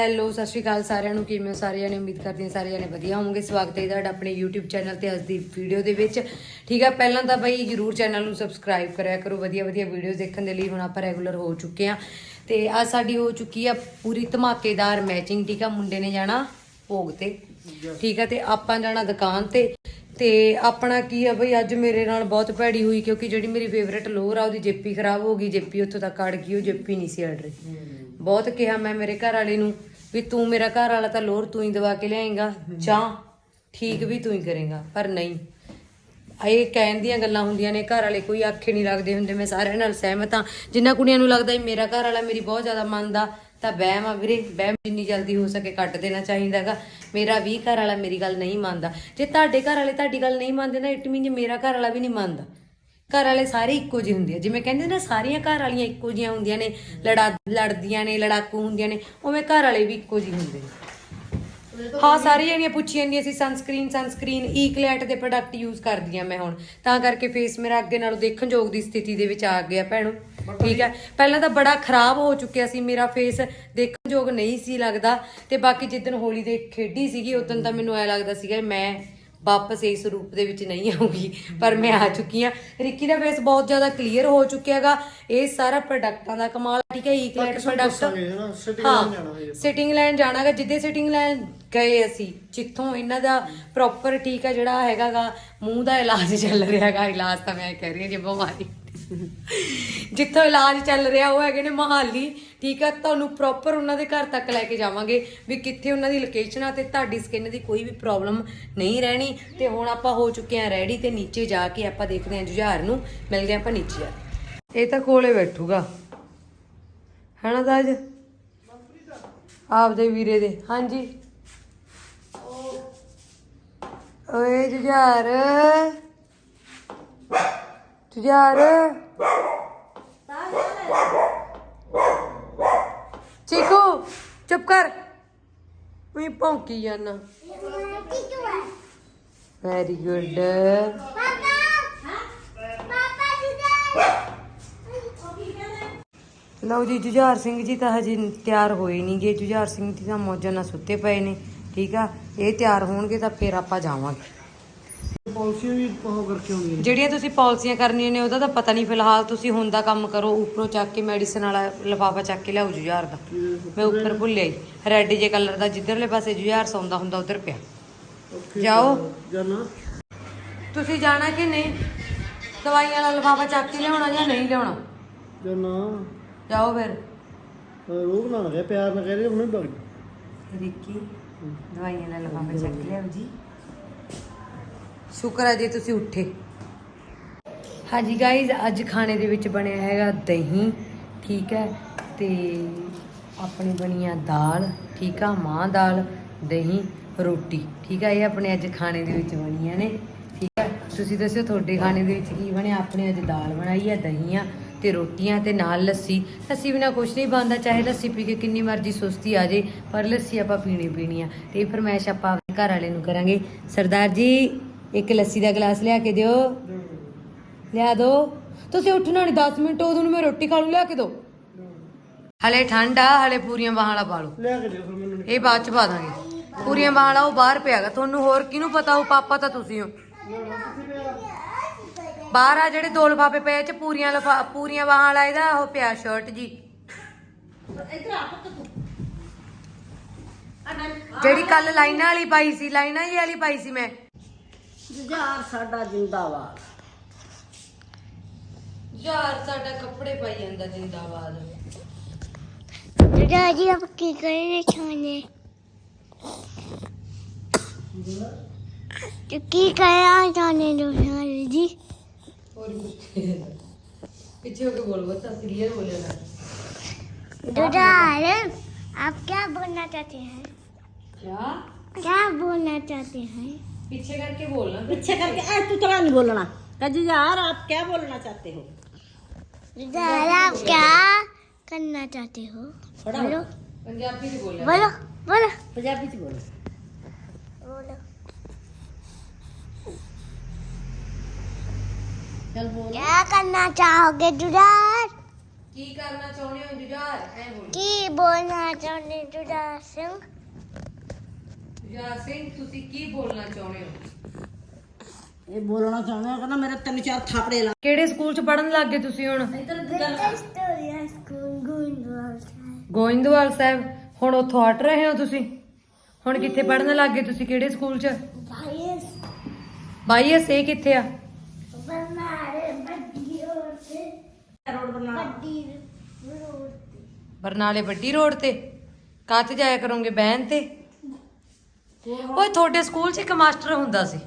Hello ਸਤਿ ਸ਼੍ਰੀ ਅਕਾਲ ਸਾਰਿਆਂ ਨੂੰ। ਕਿਵੇਂ ਹੋ? ਸਾਰਿਆਂ ਨੇ ਉਮੀਦ ਕਰਦੀ ਹਾਂ ਸਾਰੇ ਜਣੇ ਵਧੀਆ ਹੋਵੋਗੇ। ਸਵਾਗਤ ਹੈ ਤੁਹਾਡਾ ਆਪਣੇ YouTube ਚੈਨਲ ਤੇ ਅੱਜ ਦੀ ਵੀਡੀਓ ਦੇ ਵਿੱਚ। ਠੀਕ ਹੈ ਪਹਿਲਾਂ ਤਾਂ ਬਈ ਜਰੂਰ ਚੈਨਲ ਨੂੰ ਸਬਸਕ੍ਰਾਈਬ ਕਰਿਆ ਕਰੋ। ਵਧੀਆ ਵਧੀਆ ਵੀਡੀਓਜ਼ ਦੇਖਣ ਦੇ ਲਈ ਹੁਣ ਆਪਾਂ ਰੈਗੂਲਰ ਹੋ ਚੁੱਕੇ ਆ ਤੇ ਅੱਜ ਸਾਡੀ ਹੋ ਚੁੱਕੀ ਆ ਪੂਰੀ ਧਮਾਕੇਦਾਰ ਮੈਚਿੰਗ ਠੀਕ ਆ? ਮੁੰਡੇ ਨੇ ਜਾਣਾ ਭੋਗ ਤੇ। ਠੀਕ ਆ ਤੇ ਆਪਾਂ ਜਾਣਾ ਦੁਕਾਨ ਤੇ। ਤੇ ਆਪਣਾ ਕੀ ਆ ਬਈ ਅੱਜ ਮੇਰੇ ਨਾਲ ਬਹੁਤ ਭੈੜੀ ਹੋਈ ਕਿਉਂਕਿ ਜਿਹੜੀ ਮੇਰੀ ਫੇਵਰੇਟ ਲੋਰ ਆ ਉਹਦੀ ਜੇਪੀ ਖਰਾਬ ਹੋ ਗਈ। ਜੇਪੀ ਉੱਥੋਂ ਤੱਕ ਅੜ ਗਈ ਉਹ ਜੇਪੀ ਨਹੀਂ ਸੀ ਅੜ ਰਹੀ। ਬਹੁਤ ਕਿਹਾ ਮੈਂ ਮੇਰੇ ਘਰ ਵਾਲੇ ਨੂੰ। ਵੀ ਤੂੰ ਮੇਰਾ ਘਰ ਵਾਲਾ ਤਾਂ ਲੋਰ ਤੂੰ ਹੀ ਦਵਾ ਕੇ ਲਿਆਏਗਾ, ਜਾਂ ਠੀਕ ਵੀ ਤੂੰ ਹੀ ਕਰੇਗਾ, ਪਰ ਨਹੀਂ। ਇਹ ਕਹਿਣ ਦੀਆਂ ਗੱਲਾਂ ਹੁੰਦੀਆਂ ਨੇ, ਘਰ ਵਾਲੇ ਕੋਈ ਆਖੇ ਨਹੀਂ ਲੱਗਦੇ ਹੁੰਦੇ, ਮੈਂ ਸਾਰਿਆਂ ਨਾਲ ਸਹਿਮਤ ਹਾਂ। ਜਿੰਨਾ ਕੁੜੀਆਂ ਨੂੰ ਲੱਗਦਾ ਮੇਰਾ ਘਰ ਵਾਲਾ ਮੇਰੀ ਬਹੁਤ ਜ਼ਿਆਦਾ ਮੰਨਦਾ, ਤਾਂ ਵਹਿਮ ਆ ਵੀਰੇ, ਵਹਿਮ ਜਿੰਨੀ ਜਲਦੀ ਹੋ ਸਕੇ ਕੱਟ ਦੇਣਾ ਚਾਹੀਦਾਗਾ। ਮੇਰਾ ਵੀ ਘਰ ਵਾਲਾ ਮੇਰੀ ਗੱਲ ਨਹੀਂ ਮੰਨਦਾ। ਜੇ ਤੁਹਾਡੇ ਘਰ ਵਾਲੇ ਤੁਹਾਡੀ ਗੱਲ ਨਹੀਂ ਮੰਨਦੇ ਨਾ ਇਟ ਮੀਨ ਮੇਰਾ ਘਰ ਵਾਲਾ ਵੀ ਨਹੀਂ ਮੰਨਦਾ। ਘਰ ਵਾਲੇ ਸਾਰੇ ਇੱਕੋ ਜਿਹੇ ਹੁੰਦੇ ਆ। ਜਿਵੇਂ ਕਹਿੰਦੇ ਨਾ ਸਾਰੀਆਂ ਘਰ ਵਾਲੀਆਂ ਇੱਕੋ ਜਿਹੀਆਂ ਹੁੰਦੀਆਂ ਨੇ ਲੜਾ ਲੜਦੀਆਂ ਨੇ ਲੜਾਕੂ ਹੁੰਦੀਆਂ ਨੇ ਉਵੇਂ ਘਰ ਵਾਲੇ ਵੀ ਇੱਕੋ ਜਿਹੇ ਹੁੰਦੇ ਨੇ। ਹਾਂ ਸਾਰੀ ਜਣੀਆਂ ਪੁੱਛੀ ਜਾਂਦੀਆਂ ਸੀ ਸਨਸਕ੍ਰੀਨ ਸਨਸਕ੍ਰੀਨ ਈਕਲੈਟ ਦੇ ਪ੍ਰੋਡਕਟ ਯੂਜ਼ ਕਰਦੀ ਆ ਮੈਂ ਹੁਣ। ਤਾਂ ਕਰਕੇ ਫੇਸ ਮੇਰਾ ਅੱਗੇ ਨਾਲੋਂ ਦੇਖਣ ਯੋਗ ਦੀ ਸਥਿਤੀ ਦੇ ਵਿੱਚ ਆ ਗਿਆ ਭੈਣੋ। ਠੀਕ ਹੈ? ਪਹਿਲਾਂ ਤਾਂ ਬੜਾ ਖਰਾਬ ਹੋ ਚੁੱਕਿਆ ਸੀ ਮੇਰਾ ਫੇਸ ਦੇਖਣ ਯੋਗ ਨਹੀਂ ਸੀ ਲੱਗਦਾ। ਤੇ ਬਾਕੀ ਜਿੱਦਣ ਹੋਲੀ ਦੇ ਖੇਡੀ ਸੀਗੀ ਉਦੋਂ ਤਾਂ ਮੈਨੂੰ ਐ ਲੱਗਦਾ ਸੀਗਾ ਮੈਂ ਵਾਪਸ ਇਸ ਰੂਪ ਦੇ ਵਿੱਚ ਨਹੀਂ ਆਉਂਗੀ ਪਰ ਮੈਂ ਆ ਚੁੱਕੀ ਆ ਰਿੱਕੀ ਦਾ ਫੇਸ ਬਹੁਤ ਜ਼ਿਆਦਾ ਕਲੀਅਰ ਹੋ ਚੁੱਕਿਆਗਾ ਇਹ ਸਾਰਾ ਪ੍ਰੋਡਕਟਾਂ ਦਾ ਕਮਾਲ ਠੀਕ ਹੈ ਈਕਲੈਟ ਪ੍ਰੋਡਕਟ ਹਾਂ ਸਿਟਿੰਗ ਲਾਈਨ ਜਾਣਾਗਾ ਜਿੱਦੇ ਸਿਟਿੰਗ ਲਾਈਨ ਗਏ ਅਸੀਂ ਜਿੱਥੋਂ ਇਹਨਾਂ ਦਾ ਪ੍ਰੋਪਰ ਠੀਕ ਆ ਜਿਹੜਾ ਹੈਗਾਗਾ ਮੂੰਹ ਦਾ ਇਲਾਜ ਚੱਲ ਰਿਹਾਗਾ ਇਲਾਜ ਤਾਂ ਮੈਂ ਕਹਿ ਰਹੀ ਹਾਂ ਜੇ ਬਿਮਾਰੀ ਜਿੱਥੋਂ ਇਲਾਜ ਚੱਲ ਰਿਹਾ, ਉਹ ਹੈਗੇ ਨੇ ਮਹਾਲੀ। ਠੀਕ ਆ, ਤੁਹਾਨੂੰ ਪ੍ਰੋਪਰ ਉਹਨਾਂ ਦੇ ਘਰ ਤੱਕ ਲੈ ਕੇ ਜਾਵਾਂਗੇ ਵੀ ਕਿੱਥੇ ਉਹਨਾਂ ਦੀ ਲੋਕੇਸ਼ਨ ਆ ਤੇ ਤੁਹਾਡੀ ਸਕਿਨ ਦੀ ਕੋਈ ਵੀ ਪ੍ਰੋਬਲਮ ਨਹੀਂ ਰਹਿਣੀ। ਤੇ ਹੁਣ ਆਪਾਂ ਹੋ ਚੁੱਕੇ ਆ ਰੈਡੀ ਤੇ ਨੀਚੇ ਜਾ ਕੇ ਆਪਾਂ ਦੇਖਦੇ ਹਾਂ ਜੁਝਾਰ ਨੂੰ। ਮਿਲਦੇ ਆਪਾਂ ਨੀਚੇ ਆ ਇਹ ਤਾਂ ਕੋਲੇ ਬੈਠੂਗਾ। ਹਨਾ ਤਾਜ ਆਪਦੇ ਵੀਰੇ ਦੇ। ਹਾਂਜੀ। ਓਏ ਜੁਝਾਰ। ਜੁਝਾਰ ਚੀਕੂ, ਚੁੱਪ ਕਰ। ਵੀ ਭੌਂਕੀ ਜਾਨਾ। ਵੈਰੀ ਗੁੱਡ ਲਓ ਜੀ, ਜੁਝਾਰ ਸਿੰਘ ਜੀ ਤਾਂ ਹਜੇ ਤਿਆਰ ਹੋਏ ਨਹੀਂਗੇ ਜੁਝਾਰ ਸਿੰਘ ਜੀ ਤਾਂ ਮੌਜਾਂ ਨਾਲ ਸੁੱਤੇ ਪਏ ਨੇ, ਠੀਕ ਆ? ਇਹ ਤਿਆਰ ਹੋਣਗੇ ਤਾਂ ਫਿਰ ਆਪਾਂ ਜਾਵਾਂਗੇ। ਪਾਲਿਸੀ ਵੀ ਉਹ ਕਰਕੇ ਆਉਂਦੀ ਹੈ ਜਿਹੜੀਆਂ ਤੁਸੀਂ ਪਾਲਿਸੀਆਂ ਕਰਨੀਆਂ ਨੇ ਉਹਦਾ ਤਾਂ ਪਤਾ ਨਹੀਂ ਫਿਲਹਾਲ ਤੁਸੀਂ ਹੁਣ ਦਾ ਕੰਮ ਕਰੋ ਉੱਪਰੋਂ ਚੱਕ ਕੇ ਮੈਡੀਸਨ ਵਾਲਾ ਲਿਫਾਫਾ ਚੱਕ ਕੇ ਲਿਆਓ ਜੁਝਾਰ ਦਾ। ਮੈਂ ਉੱਪਰ ਭੁੱਲਿਆ ਹੀ। ਰੈੱਡ ਜੇ ਕਲਰ ਦਾ ਜਿੱਧਰਲੇ ਪਾਸੇ ਜੁਝਾਰ ਸੌਂਦਾ ਹੁੰਦਾ ਉਧਰ ਪਿਆ। ਜਾਓ। ਜਾਨਾ ਤੁਸੀਂ ਜਾਣਾ ਕਿ ਨਹੀਂ? ਦਵਾਈਆਂ ਵਾਲਾ ਲਿਫਾਫਾ ਚੱਕ ਕੇ ਲਿਆਉਣਾ ਜਾਂ ਨਹੀਂ ਲਿਆਉਣਾ? ਜਾਨਾ ਜਾਓ ਫਿਰ। ਰੋਗ ਨਾ ਲਗੇ ਪਿਆਰ ਨਾ ਕਹਿ ਰਹੇ ਹੁਣੇ ਬਗ ਰਿੱਕੀ ਦਵਾਈਆਂ ਵਾਲਾ ਲਿਫਾਫਾ ਚੱਕ ਲਿਆਓ ਜੀ। ਸ਼ੁਕਰ ਹੈ ਜੇ ਤੁਸੀਂ ਉੱਠੇ। ਹਾਂਜੀ ਗਾਇਜ਼ ਅੱਜ ਖਾਣੇ ਦੇ ਵਿੱਚ ਬਣਿਆ ਹੈਗਾ ਦਹੀਂ, ਠੀਕ ਹੈ, ਤੇ ਆਪਣੀ ਬਣੀ ਆ ਦਾਲ, ਠੀਕ ਆ, ਮਾਂ ਦਾਲ, ਦਹੀਂ, ਰੋਟੀ, ਠੀਕ ਆ, ਇਹ ਆਪਣੇ ਅੱਜ ਖਾਣੇ ਦੇ ਵਿੱਚ ਬਣੀਆਂ ਨੇ, ਠੀਕ ਹੈ ਤੁਸੀਂ ਦੱਸੋ ਤੁਹਾਡੇ ਖਾਣੇ ਦੇ ਵਿੱਚ ਕੀ ਬਣਿਆ? ਆਪਣੇ ਅੱਜ ਦਾਲ ਬਣਾਈ ਆ ਦਹੀਂ ਆ ਤੇ ਰੋਟੀਆਂ ਤੇ ਨਾਲ ਲੱਸੀ। ਲੱਸੀ ਬਿਨਾ ਕੁਝ ਨਹੀਂ ਬਣਦਾ, ਚਾਹੇ ਲੱਸੀ ਪੀ ਕੇ ਕਿੰਨੀ ਮਰਜ਼ੀ ਸੁਸਤੀ ਆ ਜੇ, ਪਰ ਲੱਸੀ ਆਪਾਂ ਪੀਣੀ ਪੀਣੀ ਆ। ਤੇ ਇਹ ਫਰਮਾਇਸ਼ ਆਪਾਂ ਆਪਣੇ ਘਰ ਵਾਲੇ ਨੂੰ ਕਰਾਂਗੇ। ਸਰਦਾਰ ਜੀ ਇੱਕ ਲੱਸੀ ਦਾ ਗਲਾਸ ਲਿਆ ਕੇ ਦਿਓ। ਲਿਆ ਦੋ। ਤੁਸੀਂ ਉੱਠਣਾ ਨਹੀਂ 10 ਮਿੰਟ ਉਦੋਂ ਨੂੰ ਮੈਂ ਰੋਟੀ ਖਾ ਲੂ ਲਿਆ ਕੇ ਦੋ। ਹਲੇ ਠੰਡਾ ਹਲੇ ਪੂਰੀਆਂ ਬਾਹਾਂ ਵਾਲਾ ਪਾ ਲਓ। ਲਿਆ ਕੇ ਦਿਓ ਫਿਰ ਮੈਨੂੰ। ਇਹ ਬਾਅਦ ਚ ਪਾ ਦਾਂਗੇ। ਪੂਰੀਆਂ ਬਾਹਾਂ ਵਾਲਾ ਉਹ ਬਾਹਰ ਪਿਆਗਾ ਤੁਹਾਨੂੰ ਹੋਰ ਕਿਹਨੂੰ ਪਤਾ ਉਹ ਪਾਪਾ ਤਾਂ ਤੁਸੀਂ ਹੋ। ਬਾਹਰ ਆ ਜਿਹੜੇ ਦੋ ਲਫਾਫੇ ਪਏ ਚ ਪੂਰੀਆਂ ਲਫਾ ਪੂਰੀਆਂ ਬਾਹਾਂ ਵਾਲਾ ਇਹਦਾ ਉਹ ਪਿਆ ਸ਼ਰਟ ਜੀ। ਜਿਹੜੀ ਕੱਲ ਲਾਈਨਾਂ ਵਾਲੀ ਪਾਈ ਸੀ ਲਾਈਨਾਂ ਜੀ ਵਾਲੀ ਪਾਈ ਸੀ ਮੈਂ। ਜੁਝਾਰ ਸਾਡਾ ਜਿੰਦਾਬਾਦ ਯਾਰ ਸਾਡਾ ਕੱਪੜੇ ਪਾਈ ਜਾਂਦਾ ਜਿੰਦਾਬਾਦ दादी आप की करेंगे खाने तो की करा जाने दो सारे जी ਹੋਰ ਪਿੱਛੇ ਹੋ ਕੇ ਬੋਲ ਬਤਾ ਕਲੀਅਰ ਬੋਲਿਆ ਨਾ दुदार आप क्या बोलना चाहते हैं क्या क्या बोलना चाहते हैं पीछे करके बोलना तो पीछे करके ए तू तरह नहीं बोलना। कजी यार आप क्या बोलना चाहते हो? यार आप क्या करना चाहते हो? बोलो। पंजाबी से बोलो बोलो बोलो। पंजाबी से बोलो। बोलो। चल बोलो। क्या करना चाहोगे जुदार की करना चाहोगे जुदार की बोलना चाहोगे जुदार सिंह? ਜੁਦਾ ਸਿੰਘ ਤੁਸੀਂ ਕੀ ਬੋਲਣਾ ਚਾਹੁੰਦੇ ਹੋ? ਇਹ ਬੋਲਣਾ ਚਾਹੁੰਦਾ ਕਹਿੰਦਾ ਮੇਰੇ ਤਿੰਨ ਚਾਰ ਥਾਪੜੇ ਲਾ ਕਿਹੜੇ ਸਕੂਲ ਚ ਪੜਨ ਲੱਗ ਗਏ ਤੁਸੀਂ ਹੁਣ? ਸਟੋਰੀਆ ਸਕੂਲ ਗੁੰਦਵਾਲ ਗੋਇੰਦਵਾਲ ਸਾਹਿਬ ਹੁਣ ਉੱਥੋਂ ਹਟ ਰਹੇ ਹੋ ਤੁਸੀਂ? ਹੁਣ ਕਿੱਥੇ ਪੜਨ ਲੱਗ ਗਏ ਤੁਸੀਂ ਕਿਹੜੇ ਸਕੂਲ ਚ? ਭਾਈਸ ਬਾਈਐਸ ਇਹ ਕਿੱਥੇ ਆ? ਰੋਡ ਬਣਾ ਬਰਨਾਲੇ। ਵੱਡੀ ਰੋਡ ਤੇ। ਕਾਹਤੇ ਜਾਇਆ ਕਰੋਗੇ ਬੈਨ ਤੇ? ਓਏ ਤੁਹਾਡੇ ਸਕੂਲ 'ਚ ਇੱਕ ਮਾਸਟਰ ਹੁੰਦਾ ਸੀ।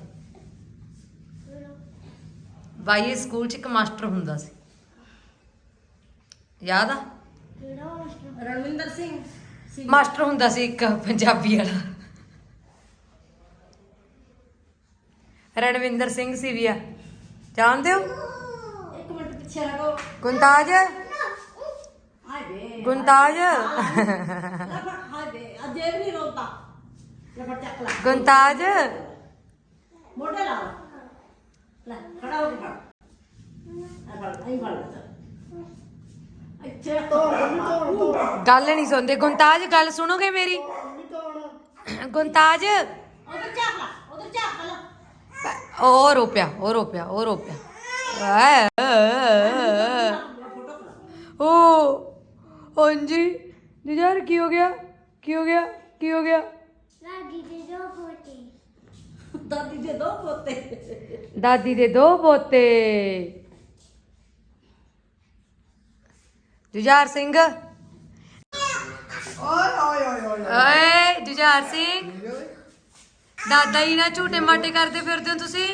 ਬਾਈ ਸਕੂਲ 'ਚ ਇੱਕ ਮਾਸਟਰ ਹੁੰਦਾ ਸੀ। ਯਾਦ ਆ? ਰਣਵਿੰਦਰ ਸਿੰਘ। ਮਾਸਟਰ ਹੁੰਦਾ ਸੀ ਇੱਕ ਪੰਜਾਬੀ ਵਾਲਾ। ਰਣਵਿੰਦਰ ਸਿੰਘ ਸੀ ਵੀ ਆ। ਜਾਣਦੇ ਹੋ? ਇੱਕ ਮਿੰਟ ਪਿੱਛੇ ਲੱਗੋ ਗੁੰਤਾਜ? ਗੁੰਤਾਜ? ਹਾਏ ਅੱਜ ਇਹ ਵੀ ਲੈ ਫੜ ਚੱਕ ਲੈ। ਗੁੰਤਾਜ। ਮੋਢੇ ਲਾ ਲੈ। ਖੜਾ ਹੋ ਕੇ ਫੜ। ਆ ਫੜ ਆਈ ਫੜ ਲੈ ਅੱਛਾ ਗੱਲ ਨਹੀਂ ਸੁਣਦੇ। ਗੁੰਤਾਜ ਗੱਲ ਸੁਣੋਗੇ ਮੇਰੀ? ਗੁੰਤਾਜ। ਉਧਰ ਝਾਕ ਲਾ ਉਧਰ ਝਾਕ ਲਾ। ਉਹ ਰੋਪਿਆ ਉਹ ਰੋਪਿਆ ਉਹ ਰੋਪਿਆ। ਐ, ਐ, ਐ। ਓ ਹਾਂਜੀ ਯਾਰ ਕੀ ਹੋ ਗਿਆ? ਕੀ ਹੋ ਗਿਆ? ਕੀ ਹੋ ਗਿਆ ਲਾਗੀ ਦੇ ਦੋ ਪੋਤੀ ਦਾਦੀ ਦੇ ਦੋ ਪੋਤੇ। ਦਾਦੀ ਦੇ ਦੋ ਪੋਤੇ। ਜੁਝਾਰ ਸਿੰਘ। ਓਏ ਜੁਝਾਰ ਸਿੰਘ। ਦਾਦਾ ਜੀ ਨਾਲ ਝੂਟੇ ਮਾਟੇ ਕਰਦੇ ਫਿਰਦੇ ਹੋ ਤੁਸੀਂ?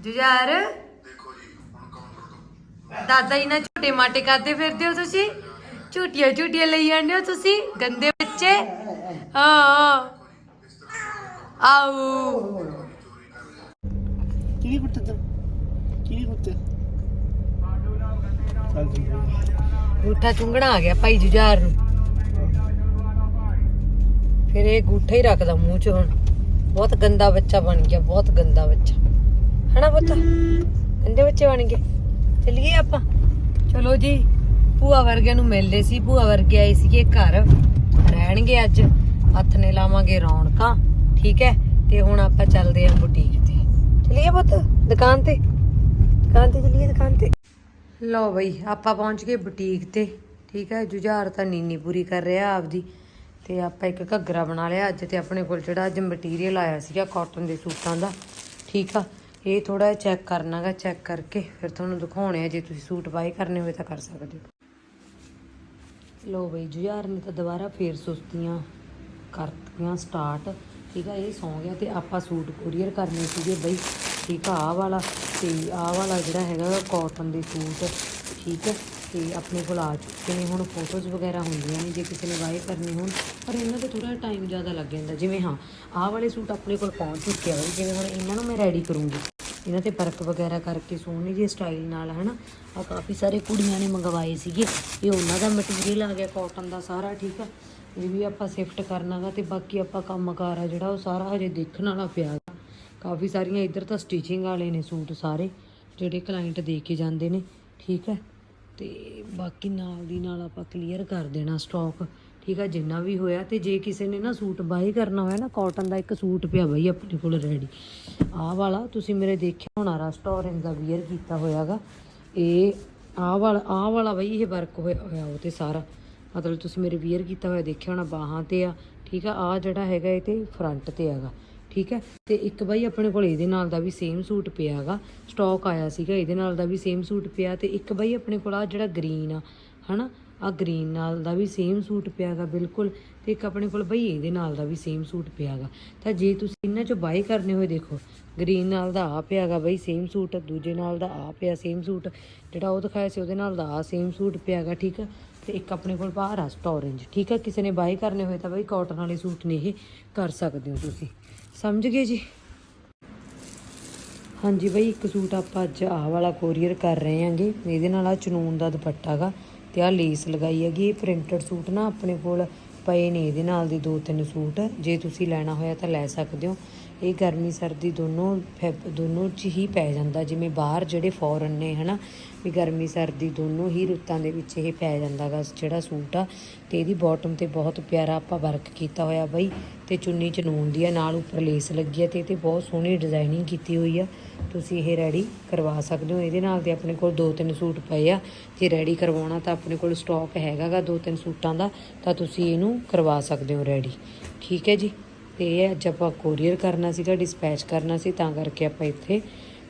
ਜੁਝਾਰ। ਦਾਦਾ ਜੀ ਨਾਲ ਝੂਟੇ ਮਾਟੇ ਕਰਦੇ ਫਿਰਦੇ ਹੋ ਤੁਸੀਂ? ਝੂਟੀਆਂ ਝੂਟੀਆਂ ਲਈ ਜਾਂਦੇ ਹੋ ਤੁਸੀਂ? ਗੰਦੇ ਬੱਚੇ? ਹਾਂ। ਆਉ ਕਿਹੜੀ ਕੁੱਤੇ ਤੇ? ਕਿਹੜੀ ਕੁੱਤੇ ਗੂਠਾ ਚੁੰਗਣਾ ਆ ਗਿਆ ਭਾਈ ਜੁਝਾਰ ਨੂੰ। ਫਿਰ ਇਹ ਗੂਠਾ ਹੀ ਰੱਖਦਾ ਮੂੰਹ 'ਚ ਹੁਣ। ਬਹੁਤ ਗੰਦਾ ਬੱਚਾ ਬਣ ਗਿਆ ਬਹੁਤ ਗੰਦਾ ਬੱਚਾ। ਹਨਾ ਪੁੱਤ? ਗੰਦੇ ਬੱਚੇ ਬਣ ਗਏ। ਚਲਿਏ ਆਪਾਂ। ਚਲੋ ਜੀ ਭੂਆ ਵਰਗਿਆਂ ਨੂੰ ਮਿਲਦੇ ਸੀ ਭੂਆ ਵਰਗੇ ਆਏ ਸੀਗੇ ਘਰ। ਰਹਿਣਗੇ ਅੱਜ। ਹੱਥ ਨੇ ਲਾਵਾਂਗੇ ਰੌਣਕਾਂ, ਠੀਕ ਹੈ? ਤੇ ਹੁਣ ਆਪਾਂ ਚੱਲਦੇ ਆਂ ਬੁਟੀਕ ਤੇ। ਚਲਿਏ ਪੁੱਤ, ਦੁਕਾਨ ਤੇ? ਦੁਕਾਨ ਤੇ ਚਲਿਏ, ਦੁਕਾਨ ਤੇ। ਲਓ ਬਈ, ਆਪਾਂ ਪਹੁੰਚ ਗਏ ਬੁਟੀਕ ਤੇ, ਠੀਕ ਹੈ? ਜੁਝਾਰ ਤਾਂ ਨੀਨੀ ਪੂਰੀ ਕਰ ਰਿਹਾ ਆਪਦੀ। ਤੇ ਆਪਾਂ ਇੱਕ ਘੱਗਰਾ ਬਣਾ ਲਿਆ ਅੱਜ ਤੇ ਆਪਣੇ ਕੋਲ ਜਿਹੜਾ ਅੱਜ ਮਟੀਰੀਅਲ ਆਇਆ ਸੀਗਾ ਕਾਟਨ ਦੇ ਸੂਟਾਂ ਦਾ, ਠੀਕ ਆ? ਇਹ ਥੋੜਾ ਚੈੱਕ ਕਰਨਾਗਾ ਚੈੱਕ ਕਰਕੇ ਫਿਰ ਤੁਹਾਨੂੰ ਦਿਖਾਉਣੇ ਆ। ਜੇ ਤੁਸੀਂ ਸੂਟ ਬਾਈ ਕਰਨੇ ਹੋਏ ਤਾਂ ਕਰ ਸਕਦੇ ਹੋ। ਲੋ ਬਈ ਜੁਝਾਰ ਨੇ ਤਾਂ ਦੁਬਾਰਾ ਫੇਰ ਸੁਸਤੀਆਂ ਕਰਤੀਆਂ ਸਟਾਰਟ ਠੀਕ ਆ, ਇਹ ਸੌਂ ਗਿਆ ਤੇ ਆਪਾਂ ਸੂਟ ਕੁਰੀਅਰ ਕਰਨੇ ਸੀਗੇ ਬਈ। ਠੀਕ ਆ, ਆਹ ਵਾਲਾ ਤੇ ਆਹ ਵਾਲਾ ਜਿਹੜਾ ਹੈਗਾ ਕਾਟਨ ਦੇ ਸੂਟ। ਠੀਕ ਹੈ ਤੇ ਆਪਣੇ ਕੋਲ ਆ ਚੁੱਕੇ ਨੇ। ਹੁਣ ਫੋਟੋਜ਼ ਵਗੈਰਾ ਹੁੰਦੀਆਂ ਨੇ, ਜੇ ਕਿਸੇ ਨੇ ਬਾਏ ਕਰਨੇ ਹੋਣ। ਪਰ ਇਹਨਾਂ ਤੇ ਥੋੜਾ ਟਾਈਮ ਜ਼ਿਆਦਾ ਲੱਗ ਜਾਂਦਾ। ਜਿਵੇਂ ਹਾਂ, ਆਹ ਵਾਲੇ ਸੂਟ ਆਪਣੇ ਕੋਲ ਪਹੁੰਚ ਚੁੱਕੇ ਆ ਬਈ। ਜਿਵੇਂ ਹੁਣ ਇਹਨਾਂ ਨੂੰ ਮੈਂ ਰੈਡੀ ਕਰੂੰਗੀ। ਇਹਨਾਂ ਤੇ ਵਰਕ ਵਗੈਰਾ ਕਰਕੇ ਸੋਹਣੇ ਜਿਹੇ ਸਟਾਈਲ ਨਾਲ, ਹਨਾ? ਆ ਕਾਫੀ ਸਾਰੇ ਕੁੜੀਆਂ ਨੇ ਮੰਗਵਾਏ ਸੀਗੇ। ਇਹ ਉਹਨਾਂ ਦਾ ਮਟੀਰੀਅਲ ਆ ਗਿਆ ਕਾਟਨ ਦਾ ਸਾਰਾ, ਠੀਕ ਆ? ਇਹ ਵੀ ਆਪਾਂ ਸ਼ਿਫਟ ਕਰਨਾਗਾ ਤੇ ਬਾਕੀ ਆਪਾਂ ਕੰਮਕਾਰ ਆ ਜਿਹੜਾ, ਉਹ ਸਾਰਾ ਹਜੇ ਦੇਖਣ ਵਾਲਾ ਪਿਆ ਗਾ। ਕਾਫੀ ਸਾਰੀਆਂ ਇੱਧਰ ਤਾਂ ਸਟਿਚਿੰਗ ਵਾਲੇ ਨੇ ਸੂਟ ਸਾਰੇ, ਜਿਹੜੇ ਕਲਾਇੰਟ ਦੇ ਕੇ ਜਾਂਦੇ ਨੇ, ਠੀਕ ਹੈ ਤੇ ਬਾਕੀ ਨਾਲ ਦੀ ਨਾਲ ਆਪਾਂ ਕਲੀਅਰ ਕਰ ਦੇਣਾ ਸਟਾਕ ਠੀਕ ਆ, ਜਿੰਨਾ ਵੀ ਹੋਇਆ ਤੇ ਜੇ ਕਿਸੇ ਨੇ ਨਾ ਸੂਟ ਬਾਈ ਕਰਨਾ ਹੋਇਆ ਨਾ ਕਾਟਨ ਦਾ ਇੱਕ ਸੂਟ ਪਿਆ ਬਈ ਆਪਣੇ ਕੋਲ ਰੈਡੀ ਆਹ ਵਾਲਾ ਤੁਸੀਂ ਮੇਰੇ ਦੇਖਿਆ ਹੋਣਾ ਰੈਸਟੋਰੈਂਟ ਦਾ ਵੀਅਰ ਕੀਤਾ ਹੋਇਆਗਾ। ਇਹ ਆਹ ਵਾਲਾ ਆਹ ਵਾਲਾ ਬਈ ਇਹ ਵਰਕ ਹੋਇਆ ਹੋਇਆ ਉਹ ਤੇ ਸਾਰਾ। ਮਤਲਬ ਤੁਸੀਂ ਮੇਰੇ ਵੀਅਰ ਕੀਤਾ ਹੋਇਆ ਦੇਖਿਆ ਹੋਣਾ, ਬਾਹਾਂ ਤੇ ਆ। ਠੀਕ ਆ ਆ ਜਿਹੜਾ ਹੈਗਾ ਇਹ ਤੇ ਫਰੰਟ ਤੇ ਹੈਗਾ। ਠੀਕ ਹੈ ਤੇ ਇੱਕ ਬਾਈ ਆਪਣੇ ਕੋਲ ਇਹਦੇ ਨਾਲ ਦਾ ਵੀ ਸੇਮ ਸੂਟ ਪਿਆ ਹੈਗਾ। ਸਟਾਕ ਆਇਆ ਸੀਗਾ, ਇਹਦੇ ਨਾਲ ਦਾ ਵੀ ਸੇਮ ਸੂਟ ਪਿਆ ਤੇ ਇੱਕ ਬਾਈ ਆਪਣੇ ਕੋਲ ਆ ਜਿਹੜਾ ਗ੍ਰੀਨ ਆ, ਹਨਾ? ਆ ਗ੍ਰੀਨ ਨਾਲ ਦਾ ਵੀ ਸੇਮ ਸੂਟ ਪਿਆਗਾ, ਬਿਲਕੁਲ। ਤੇ ਇੱਕ ਆਪਣੇ ਕੋਲ ਬਈ ਇਹਦੇ ਨਾਲ ਦਾ ਵੀ ਸੇਮ ਸੂਟ ਪਿਆਗਾ। ਤਾਂ ਜੇ ਤੁਸੀਂ ਇਹਨਾਂ ਚੋਂ ਬਾਈ ਕਰਨੇ ਹੋਏ ਦੇਖੋ ਗ੍ਰੀਨ ਨਾਲ ਦਾ ਆ ਪਿਆਗਾ ਬਈ ਸੇਮ ਸੂਟ ਦੂਜੇ ਨਾਲ ਦਾ ਆ ਪਿਆ ਸੇਮ ਸੂਟ ਜਿਹੜਾ ਉਹ ਦਿਖਾਇਆ ਸੀ, ਉਹਦੇ ਨਾਲ ਦਾ ਆ ਸੇਮ ਸੂਟ ਪਿਆਗਾ, ਠੀਕ ਆ? ਤੇ ਇੱਕ ਆਪਣੇ ਕੋਲ ਬਾਹਰ ਰਸਟ orange, ਠੀਕ ਆ? ਕਿਸੇ ਨੇ ਬਾਈ ਕਰਨੇ ਹੋਏ ਤਾਂ ਬਈ ਕਾਟਨ ਵਾਲੇ ਸੂਟ ਨੇ ਇਹ ਕਰ ਸਕਦੇ ਹੋ ਤੁਸੀਂ। ਸਮਝ ਗਏ ਜੀ? ਹਾਂਜੀ ਬਈ, ਇੱਕ ਸੂਟ ਆਪਾਂ ਅੱਜ ਆਹ ਵਾਲਾ ਕੋਰੀਅਰ ਕਰ ਰਹੇ ਹਾਂਗੇ ਇਹਦੇ ਨਾਲ ਆ ਚਨੂਨ ਦਾ ਦੁਪੱਟਾ ਗਾ। ਤੇ ਆ ਲੇਸ ਲਗਾਈ ਹੈਗੀ ਇਹ ਪ੍ਰਿੰਟਡ ਸੂਟ ਨਾ ਆਪਣੇ ਕੋਲ ਪਏ ਨੇ ਇਹਦੇ ਨਾਲ ਦੇ ਦੋ ਤਿੰਨ ਸੂਟ। ਜੇ ਤੁਸੀਂ ਲੈਣਾ ਹੋਇਆ ਤਾਂ ਲੈ ਸਕਦੇ ਹੋ। ਇਹ ਗਰਮੀ ਸਰਦੀ ਦੋਨੋਂ ਫੈਬ- ਦੋਨੋਂ ਚ ਹੀ ਪੈ ਜਾਂਦਾ। ਜਿਵੇਂ ਬਾਹਰ ਜਿਹੜੇ ਫੋਰਨ ਨੇ, ਹਨਾ, ਵੀ ਗਰਮੀ ਸਰਦੀ ਦੋਨੋਂ ਹੀ ਰੁੱਤਾਂ ਦੇ ਵਿੱਚ ਇਹ ਪੈ ਜਾਂਦਾ ਗਾ ਜਿਹੜਾ ਸੂਟ ਆ। ਤੇ ਇਹਦੀ ਬਾਟਮ ਤੇ ਬਹੁਤ ਪਿਆਰਾ ਆਪਾਂ ਵਰਕ ਕੀਤਾ ਹੋਇਆ ਬਈ, ਤੇ ਚੁੰਨੀ ਚ ਨੂਨ ਦੀ ਆ, ਨਾਲ ਉੱਪਰ ਲੇਸ ਲੱਗੀ ਆ ਤੇ ਇਹ ਤੇ ਬਹੁਤ ਸੋਹਣੀ ਡਿਜ਼ਾਈਨਿੰਗ ਕੀਤੀ ਹੋਈ ਆ। ਤੁਸੀਂ ਇਹ ਰੈਡੀ ਕਰਵਾ ਸਕਦੇ ਹੋ। ਇਹਦੇ ਨਾਲ ਤੇ ਆਪਣੇ ਕੋਲ ਦੋ ਤਿੰਨ ਸੂਟ ਪਏ ਆ। ਜੇ ਰੈਡੀ ਕਰਵਾਉਣਾ ਤਾਂ ਆਪਣੇ ਕੋਲ ਸਟਾਕ ਹੈਗਾਗਾ ਦੋ ਤਿੰਨ ਸੂਟਾਂ ਦਾ, ਤਾਂ ਤੁਸੀਂ ਇਹਨੂੰ ਕਰਵਾ ਸਕਦੇ ਹੋ ਰੈਡੀ ਠੀਕ ਹੈ ਜੀ? ਤੇ ਇਹ ਅੱਜ ਆਪਾਂ ਕੋਰੀਅਰ ਕਰਨਾ ਸੀਗਾ ਡਿਸਪੈਚ ਕਰਨਾ ਸੀ, ਤਾਂ ਕਰਕੇ ਆਪਾਂ ਇੱਥੇ